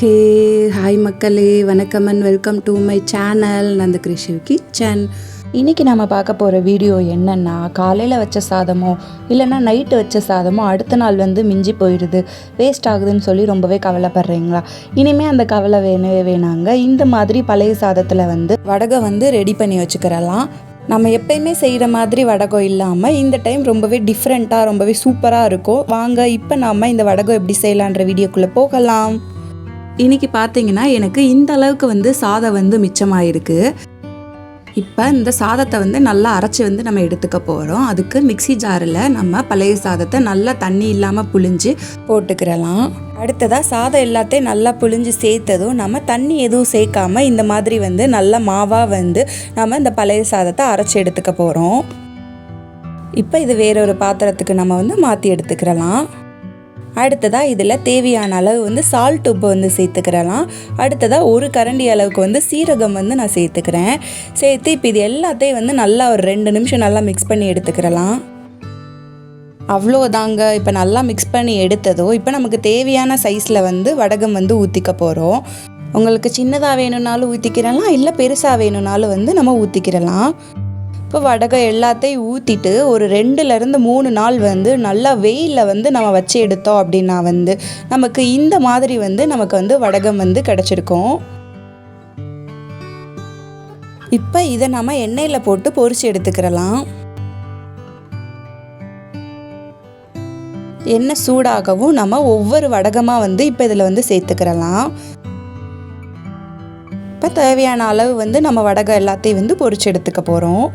ஹே hi மக்களே வணக்கம் and welcome to my channel Nanda Krishiv kitchen இன்றைக்கி நம்ம பார்க்க போகிற வீடியோ என்னென்னா காலையில் வச்ச சாதமோ இல்லைன்னா நைட்டு வச்ச சாதமோ அடுத்த நாள் வந்து மிஞ்சி போயிடுது. வேஸ்ட் ஆகுதுன்னு சொல்லி ரொம்பவே கவலைப்படுறீங்களா? இனிமேல் அந்த கவலை வேணவே வேணாங்க. இந்த மாதிரி பழைய சாதத்தில் வந்து வடகை வந்து ரெடி பண்ணி வச்சுக்கிறலாம். நம்ம எப்பயுமே செய்கிற மாதிரி வடகம் இல்லாமல் இந்த டைம் ரொம்பவே டிஃப்ரெண்ட்டாக ரொம்பவே சூப்பராக இருக்கும். வாங்க இப்போ நாம் இந்த வடகம் எப்படி செய்யலான்ற வீடியோக்குள்ளே போகலாம். இன்னைக்கு பார்த்தீங்கன்னா எனக்கு இந்த அளவுக்கு வந்து சாதம் வந்து மிச்சமாயிருக்கு. இப்போ இந்த சாதத்தை வந்து நல்லா அரைச்சி வந்து நம்ம எடுத்துக்க போகிறோம் அதுக்கு மிக்ஸி ஜாரில் நம்ம பழைய சாதத்தை நல்லா தண்ணி இல்லாமல் புழிஞ்சு போட்டுக்கிறலாம். அடுத்ததாக சாதம் எல்லாத்தையும் நல்லா புழிஞ்சு சேர்த்ததும் நம்ம தண்ணி எதுவும் சேர்க்காம இந்த மாதிரி வந்து நல்ல மாவாக வந்து நம்ம இந்த பழைய சாதத்தை அரைச்சி எடுத்துக்க போகிறோம் இப்போ இது வேறொரு பாத்திரத்துக்கு நம்ம வந்து மாற்றி எடுத்துக்கிறலாம். அடுத்ததாக இதில் தேவையான அளவு வந்து சால்ட் உப்பு வந்து சேர்த்துக்கிறலாம். அடுத்ததாக ஒரு கரண்டி அளவுக்கு வந்து சீரகம் வந்து நான் சேர்த்துக்கிறேன். சேர்த்து இப்போ இது எல்லாத்தையும் வந்து நல்லா ஒரு ரெண்டு நிமிஷம் நல்லா மிக்ஸ் பண்ணி எடுத்துக்கிறலாம். அவ்வளோதாங்க. இப்போ நல்லா மிக்ஸ் பண்ணி எடுத்ததோ இப்போ நமக்கு தேவையான சைஸில் வந்து வடகம் வந்து ஊற்றிக்க போகிறோம் உங்களுக்கு சின்னதாக வேணும்னாலும் ஊற்றிக்கிறலாம் இல்லை பெருசாக வேணும்னாலும் வந்து நம்ம ஊற்றிக்கிறலாம் இப்போ வடகம் எல்லாத்தையும் ஊற்றிட்டு ஒரு ரெண்டுலேருந்து மூணு நாள் வந்து நல்லா வெயிலில் வந்து நம்ம வச்சு எடுத்தோம் அப்படின்னா வந்து நமக்கு இந்த மாதிரி வந்து நமக்கு வந்து வடகம் வந்து கிடச்சிருக்கும். இப்போ இதை நம்ம எண்ணெயில் போட்டு பொரித்து எடுத்துக்கிறலாம். எண்ணெய் சூடாகவும் நம்ம ஒவ்வொரு வடகமாக வந்து இப்போ இதில் வந்து சேர்த்துக்கிறலாம். இப்போ தேவையான அளவு வந்து நம்ம வடகம் எல்லாத்தையும் வந்து பொரிச்சு எடுத்துக்க போகிறோம்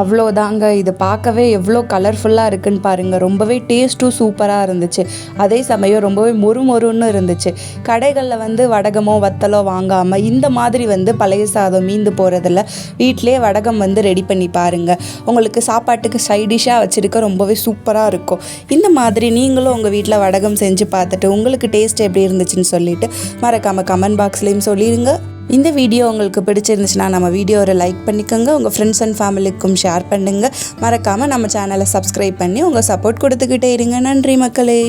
அவ்வளோதாங்க இது பார்க்கவே எவ்வளோ கலர்ஃபுல்லாக இருக்குன்னு பாருங்கள் ரொம்பவே டேஸ்ட்டும் சூப்பராக இருந்துச்சு. அதே சமயம் ரொம்பவே மொறு மொறுன்னு இருந்துச்சு. கடைகளில் வந்து வடகமோ வத்தலோ வாங்காமல் இந்த மாதிரி வந்து பழைய சாதம் மீந்து போகிறதில்ல வீட்டிலே வடகம் வந்து ரெடி பண்ணி பாருங்கள் உங்களுக்கு சாப்பாட்டுக்கு சைடிஷாக வச்சுருக்க ரொம்பவே சூப்பராக இருக்கும். இந்த மாதிரி நீங்களும் உங்கள் வீட்டில் வடகம் செஞ்சு பார்த்துட்டு உங்களுக்கு டேஸ்ட் எப்படி இருந்துச்சுன்னு சொல்லிட்டு மறக்காமல் கமெண்ட் பாக்ஸ்லேயும் சொல்லிடுங்க இந்த வீடியோ உங்களுக்கு பிடிச்சிருந்துச்சுன்னா நம்ம வீடியோவை லைக் பண்ணிக்கோங்க. உங்கள் ஃப்ரெண்ட்ஸ் அண்ட் ஃபேமிலிக்கும் ஷேர் பண்ணுங்கள் மறக்காமல் நம்ம சேனலை சப்ஸ்கிரைப் பண்ணி உங்கள் சப்போர்ட் கொடுத்துக்கிட்டே இருங்க. நன்றி மக்களே.